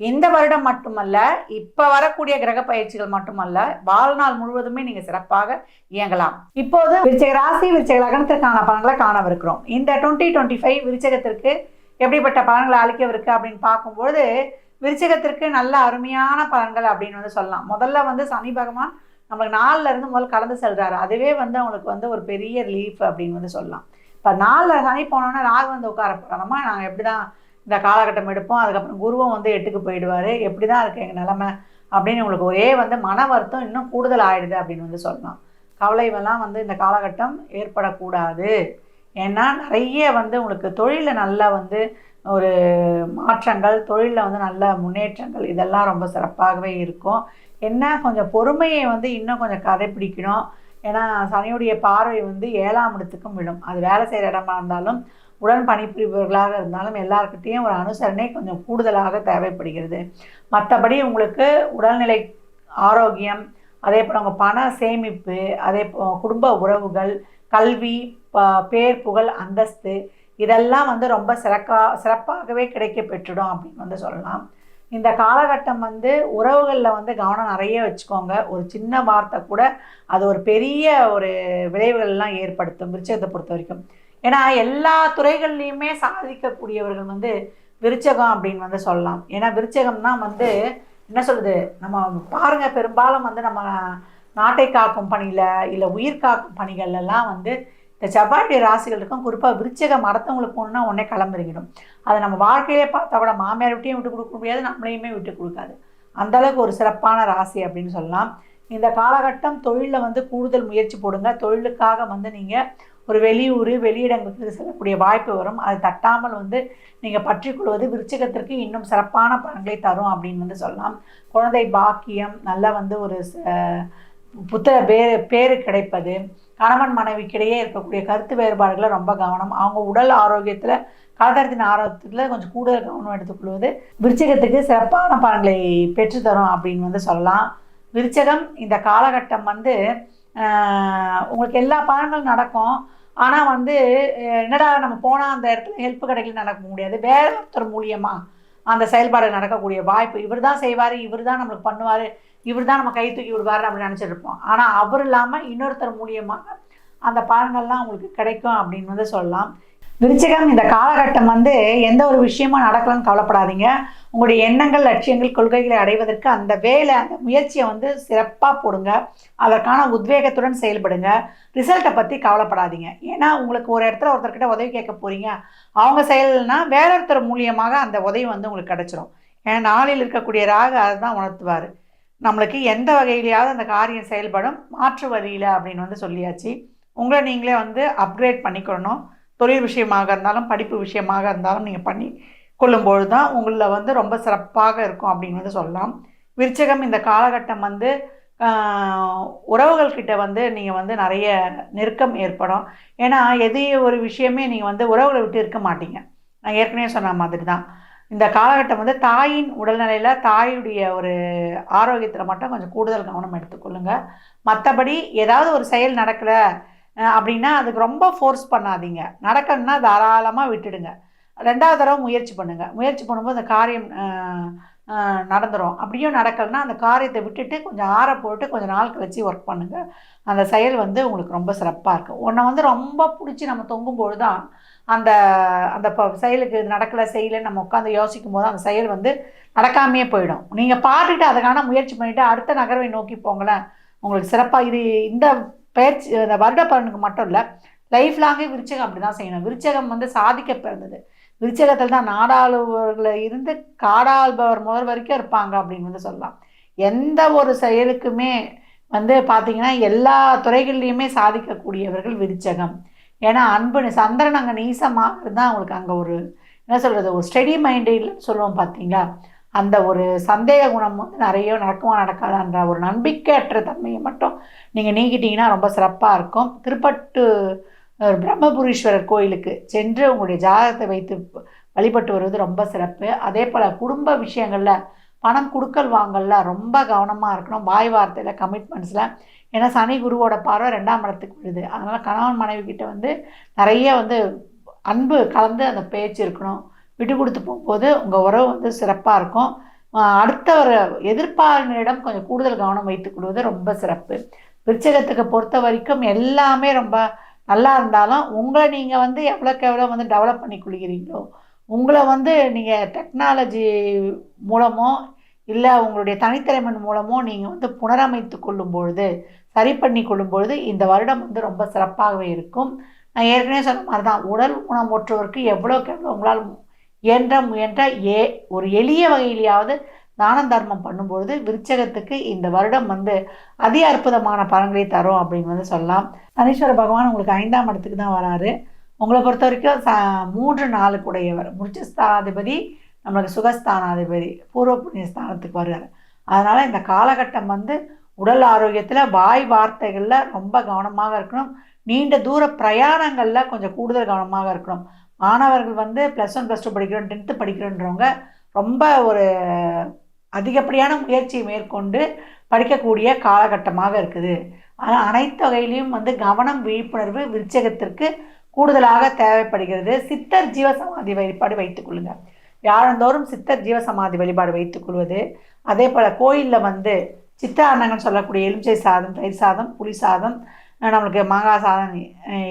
இந்த வருடம் மட்டுமல்ல இப்போ வரக்கூடிய கிரக பயிற்சிகள் மட்டுமல்ல வாழ்நாள் முழுவதுமே நீங்க சிறப்பாக இயங்கலாம். இப்போது விருச்சக ராசி விருச்சக லக்னத்திற்கான பலன்களை காணவிருக்கிறோம். இந்த டுவெண்ட்டி டுவெண்ட்டி ஃபைவ் விருச்சகத்திற்கு எப்படிப்பட்ட பலன்களை அளிக்கவிருக்கு அப்படின்னு பார்க்கும்பொழுது விருச்சகத்திற்கு நல்ல அருமையான பலன்கள் அப்படின்னு வந்து சொல்லலாம். முதல்ல வந்து சனி பகவான் நம்மளுக்கு நாளில் இருந்து முதல்ல கடந்து செல்கிறாரு அதுவே வந்து அவங்களுக்கு வந்து ஒரு பெரிய ரிலீஃப் அப்படின்னு வந்து சொல்லலாம். இப்போ நாளில் சனி போனோன்னா ராகு வந்து உட்கார போகிறோமா நாங்கள் எப்படி தான் இந்த காலகட்டம் எடுப்போம் அதுக்கப்புறம் குருவும் வந்து எட்டுக்கு போயிடுவார். எப்படி தான் இருக்குது எங்கள் நிலமை? அப்படின்னு உங்களுக்கு ஒரே வந்து மன வருத்தம் இன்னும் கூடுதல் ஆயிடுது அப்படின்னு வந்து சொல்லலாம். கவலைவெல்லாம் வந்து இந்த காலகட்டம் ஏற்படக்கூடாது. ஏன்னா நிறைய வந்து உங்களுக்கு தொழிலில் நல்லா வந்து ஒரு மாற்றங்கள் தொழிலில் வந்து நல்ல முன்னேற்றங்கள் இதெல்லாம் ரொம்ப சிறப்பாகவே இருக்கும். என்ன கொஞ்சம் பொறுமையை வந்து இன்னும் கொஞ்சம் கடைப்பிடிக்கணும். ஏன்னா சனியுடைய பார்வை வந்து ஏழாம் இடத்துக்கும் விடும். அது வேலை செய்கிற இடமா இருந்தாலும் உடன் பணிபுரிபவர்களாக இருந்தாலும் எல்லாருக்கிட்டேயும் ஒரு அனுசரணை கொஞ்சம் கூடுதலாக தேவைப்படுகிறது. மற்றபடி உங்களுக்கு உடல்நிலை ஆரோக்கியம் அதே போல் உங்கள் பண சேமிப்பு அதே போ குடும்ப உறவுகள் கல்வி ப பேர் புகழ் அந்தஸ்து இதெல்லாம் வந்து ரொம்ப சிறக்கா சிறப்பாகவே கிடைக்க பெற்றுடும் அப்படின்னு வந்து சொல்லலாம். இந்த காலகட்டம் வந்து உறவுகளில் வந்து கவனம் நிறைய வச்சுக்கோங்க. ஒரு சின்ன வார்த்தை கூட அது ஒரு பெரிய ஒரு விளைவுகள்லாம் ஏற்படுத்தும். விருச்சகத்தை பொறுத்த வரைக்கும். ஏன்னா எல்லா துறைகள்லையுமே சாதிக்கக்கூடியவர்கள் வந்து விருச்சகம் அப்படின்னு வந்து சொல்லலாம். ஏன்னா விருச்சகம் தான் வந்து என்ன சொல்லுது நம்ம பாருங்க பெரும்பாலும் வந்து நம்ம நாட்டை காக்கும் பணியில் இல்லை உயிர் காக்கும் பணிகள்லாம் வந்து இந்த செவ்வாயுடைய ராசிகள் இருக்கும். குறிப்பாக விருச்சகம் அடுத்தவங்களுக்கு போகணுன்னா உடனே கிளம்பிருக்கணும். அதை நம்ம வாழ்க்கையிலே பார்த்தா கூட மாமியார் விட்டையும் விட்டு கொடுக்க முடியாது நம்மளையுமே விட்டு கொடுக்காது. அந்தளவுக்கு ஒரு சிறப்பான ராசி அப்படின்னு சொல்லலாம். இந்த காலகட்டம் தொழிலில் வந்து கூடுதல் முயற்சி போடுங்க. தொழிலுக்காக வந்து நீங்கள் ஒரு வெளியூர் வெளியிடங்களுக்கு செல்லக்கூடிய வாய்ப்பு வரும். அது தட்டாமல் வந்து நீங்கள் பற்றிக்கொள்வது விருச்சிகத்திற்கு இன்னும் சிறப்பான பலன்களை தரும் அப்படின்னு வந்து சொல்லலாம். குழந்தை பாக்கியம் நல்லா வந்து ஒரு புத்தக பேர் பேர் கிடைப்பது கணவன் மனைவிக்கிடையே இருக்கக்கூடிய கருத்து வேறுபாடுகளை ரொம்ப கவனம். அவங்க உடல் ஆரோக்கியத்தில் கலதரத்தின் ஆரோக்கியத்தில் கொஞ்சம் கூடுதல் கவனம் எடுத்துக்கொள்வது விருச்சிகத்துக்கு சிறப்பான பலன்களை பெற்றுத்தரும் அப்படின்னு வந்து சொல்லலாம். விருச்சகம் இந்த காலகட்டம் வந்து உங்களுக்கு எல்லா பலன்களும் நடக்கும். ஆனால் வந்து என்னடா நம்ம போனால் அந்த இடத்துல ஹெல்ப் கிடைக்கல நடக்க முடியாது. வேற ஒருத்தர் மூலியமாக அந்த செயல்பாடு நடக்கக்கூடிய வாய்ப்பு இவர் தான் செய்வார் இவர் தான் நம்மளுக்கு பண்ணுவார் இவர் தான் நம்ம கை தூக்கி விடுவார் அப்படின்னு நினச்சிட்ருப்போம் ஆனால் அவர் இல்லாமல் இன்னொருத்தர் மூலியமாக அந்த பலன்கள்லாம் உங்களுக்கு கிடைக்கும் அப்படின்னு வந்து சொல்லலாம். விருச்சகம் இந்த காலகட்டம் வந்து எந்த ஒரு விஷயமா நடக்கலன்னு கவலைப்படாதீங்க. உங்களுடைய எண்ணங்கள் லட்சியங்கள் கொள்கைகளை அடைவதற்கு அந்த வேலை அந்த முயற்சியை வந்து சிறப்பாக போடுங்க. அதற்கான உத்வேகத்துடன் செயல்படுங்க. ரிசல்ட்டை பற்றி கவலைப்படாதீங்க. ஏன்னா உங்களுக்கு ஒரு இடத்துல ஒருத்தர்கிட்ட உதவி கேட்க போகிறீங்க அவங்க செயல்னா வேற ஒருத்தர் மூலியமாக அந்த உதவி வந்து உங்களுக்கு கிடச்சிரும். ஏன்னா நாளில் இருக்கக்கூடிய ராக அதை தான் உணர்த்துவார். நம்மளுக்கு எந்த வகையிலையாவது அந்த காரியம் செயல்படும் மாற்று வழியில் அப்படின்னு வந்து சொல்லியாச்சு. உங்களை நீங்களே வந்து அப்கிரேட் பண்ணிக்கணும் தொழில் விஷயமாக இருந்தாலும் படிப்பு விஷயமாக இருந்தாலும் நீங்கள் பண்ணி கொள்ளும்பொழுது தான் உங்களில் வந்து ரொம்ப சிறப்பாக இருக்கும் அப்படின்னு வந்து சொல்லலாம். விருச்சகம் இந்த காலகட்டம் வந்து உறவுகள்கிட்ட வந்து நீங்கள் வந்து நிறைய நெருக்கம் ஏற்படும். ஏன்னா எது ஒரு விஷயமே நீங்கள் வந்து உறவுகளை விட்டு இருக்க மாட்டீங்க. நான் ஏற்கனவே சொன்ன மாதிரி தான் இந்த காலகட்டம் வந்து தாயின் உடல்நிலையில் தாயுடைய ஒரு ஆரோக்கியத்தில் மட்டும் கொஞ்சம் கூடுதல் கவனம் எடுத்துக்கொள்ளுங்க. மற்றபடி ஏதாவது ஒரு செயல் நடக்கலை அப்படின்னா அதுக்கு ரொம்ப ஃபோர்ஸ் பண்ணாதீங்க. நடக்கணும்னா தாராளமாக விட்டுடுங்க. ரெண்டாவது தடவை முயற்சி பண்ணுங்கள் முயற்சி பண்ணும்போது அந்த காரியம் நடந்துடும் அப்படியும் நடக்கலைன்னா அந்த காரியத்தை விட்டுட்டு கொஞ்சம் ஆற போட்டு கொஞ்சம் நாள் கழிச்சு ஒர்க் பண்ணுங்கள் அந்த செயல் வந்து உங்களுக்கு ரொம்ப சிறப்பாக இருக்கும். ஒன்றை வந்து ரொம்ப பிடிச்சி நம்ம தொங்கும்போது தான் அந்த அந்த செயலுக்கு நடக்கலை செய்யலை நம்ம உட்காந்து யோசிக்கும் போது அந்த செயல் வந்து நடக்காமையே போயிடும். நீங்கள் பார்த்துட்டு அதுக்கான முயற்சி பண்ணிவிட்டு அடுத்த நகர்வை நோக்கி போங்களேன். உங்களுக்கு சிறப்பாக இது இந்த பயிற்சி இந்த வருட பலனுக்கு மட்டும் இல்லை லைஃப் லாங்கே விருச்சகம் அப்படி தான் செய்யணும். விருச்சகம் வந்து சாதிக்க பிறந்தது. விருச்சகத்தில் தான் நாடாளுவர்களில் இருந்து காடாள்பவர் முதல் வரைக்கும் இருப்பாங்க அப்படின்னு வந்து சொல்லலாம். எந்த ஒரு செயலுக்குமே வந்து பார்த்தீங்கன்னா எல்லா துறைகள்லையுமே சாதிக்கக்கூடியவர்கள் விருச்சகம். ஏன்னா அன்பு சந்திரன் அங்கே நீசமாக இருந்தால் அவங்களுக்கு அங்கே ஒரு என்ன சொல்கிறது ஒரு ஸ்டெடி மைண்டு இல்லைன்னு சொல்லுவோம் பார்த்தீங்களா அந்த ஒரு சந்தேக குணம் வந்து நிறைய நடக்குமா நடக்காதான்ற ஒரு நம்பிக்கையற்ற தன்மையை மட்டும் நீங்கள் நீக்கிட்டீங்கன்னா ரொம்ப சிறப்பாக இருக்கும். திருப்பட்டு பிரம்மபுரீஸ்வரர் கோயிலுக்கு சென்று உங்களுடைய ஜாதகத்தை வைத்து வழிபட்டு வருவது ரொம்ப சிறப்பு. அதே போல் குடும்ப விஷயங்களில் பணம் கொடுக்கல் வாங்கல ரொம்ப கவனமாக இருக்கணும். வாய் வார்த்தையில் கமிட்மெண்ட்ஸில் ஏன்னா சனி குருவோட பார்வை ரெண்டாம் இடத்துக்கு விழுது அதனால் கணவன் மனைவி கிட்ட வந்து நிறைய வந்து அன்பு கலந்து அந்த பேச்சு இருக்கணும். விட்டு கொடுத்து போகும்போது உங்கள் உறவு வந்து சிறப்பாக இருக்கும். அடுத்தவர் எதிர்ப்பாளர்களிடம் கொஞ்சம் கூடுதல் கவனம் வைத்துக் கொள்வது ரொம்ப சிறப்பு. விருச்சகத்துக்கு பொறுத்த வரைக்கும் எல்லாமே ரொம்ப நல்லா இருந்தாலும் உங்களை நீங்கள் வந்து எவ்வளோக்கு எவ்வளோ வந்து டெவலப் பண்ணி கொள்கிறீங்களோ உங்களை வந்து நீங்கள் டெக்னாலஜி மூலமோ இல்லை உங்களுடைய தனித்திறமன் மூலமோ நீங்கள் வந்து புனரமைத்து கொள்ளும் பொழுது சரி பண்ணி கொள்ளும் பொழுது இந்த வருடம் வந்து ரொம்ப சிறப்பாகவே இருக்கும். நான் ஏற்கனவே சொன்ன மாதிரி தான் உடல் ஊனமுற்றவருக்கு எவ்வளோக்கு எவ்வளோ உங்களால் என்ற முயன்ற ஏ ஒரு எளிய வகையிலேயாவது தான தர்மம் பண்ணும்பொழுது விருச்சகத்துக்கு இந்த வருடம் வந்து அதி அற்புதமான பலன்களை தரும் அப்படின்னு வந்து சொல்லலாம். சனீஸ்வர பகவான் உங்களுக்கு ஐந்தாம் இடத்துக்கு தான் வராரு. உங்களை பொறுத்த வரைக்கும் ச மூன்று நாளுக்கு உடையவர் முருச்சஸ்தானாதிபதி நம்மளுக்கு சுகஸ்தானாதிபதி பூர்வ புண்ணிய ஸ்தானத்துக்கு வருவார். அதனால் இந்த காலகட்டம் வந்து உடல் ஆரோக்கியத்தில் வாய் வார்த்தைகளில் ரொம்ப கவனமாக இருக்கணும். நீண்ட தூர பிரயாணங்களில் கொஞ்சம் கூடுதல் கவனமாக இருக்கணும். மாணவர்கள் வந்து ப்ளஸ் ஒன் ப்ளஸ் டூ படிக்கிறோம் டென்த்து படிக்கிறோன்றவங்க ரொம்ப ஒரு அதிகப்படியான முயற்சியை மேற்கொண்டு படிக்கக்கூடிய காலகட்டமாக இருக்குது. ஆனால் அனைத்து வகையிலையும் வந்து கவனம் விழிப்புணர்வு விருச்சகத்திற்கு கூடுதலாக தேவைப்படுகிறது. சித்தர் ஜீவசமாதி வழிபாடு வைத்துக் கொள்ளுங்கள் வியாழந்தோறும் சித்தர் ஜீவசமாதி வழிபாடு வைத்துக் கொள்வது. அதே போல் கோயிலில் வந்து சித்த அன்னங்கன்னு சொல்லக்கூடிய எலுமிச்சை சாதம் தயிர் சாதம் புளி சாதம் நம்மளுக்கு மாங்காய் சாதம்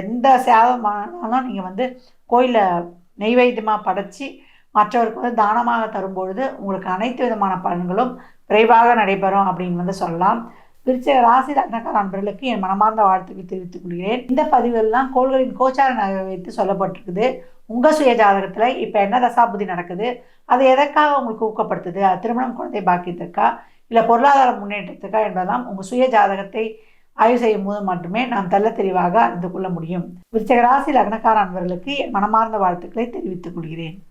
எந்த சாதம் ஆனாலும் நீங்கள் வந்து கோயிலில் நெய்வேத்தியமாக படைச்சி மற்றவருக்கு வந்து தானமாக தரும்பொழுது உங்களுக்கு அனைத்து விதமான பலன்களும் விரைவாக நடைபெறும் அப்படின்னு வந்து சொல்லலாம். விருச்சிக ராசி லக்னக்கார நண்பர்களுக்கு என் மனமார்ந்த வாழ்த்துக்கள் தெரிவித்துக் கொள்கிறேன். இந்த பதிவெல்லாம் கோள்களின் கோச்சார நகை வைத்து சொல்லப்பட்டிருக்குது. உங்கள் சுய ஜாதகத்தில் இப்போ என்ன தசாபுதி நடக்குது? அது எதற்காக உங்களுக்கு ஊக்கப்படுத்துது? அது திருமணம் குழந்தை பாக்கியத்திற்கா? இல்லை பொருளாதார முன்னேற்றத்துக்கா என்பதெல்லாம் உங்கள் சுய ஜாதகத்தை ஆய்வு செய்யும் போது மட்டுமே நாம் தள்ள தெளிவாக அறிந்து கொள்ள முடியும். விருச்சிக ராசி லக்னக்கார அன்பர்களுக்கு என் மனமார்ந்த வாழ்த்துக்களை தெரிவித்துக் கொள்கிறேன்.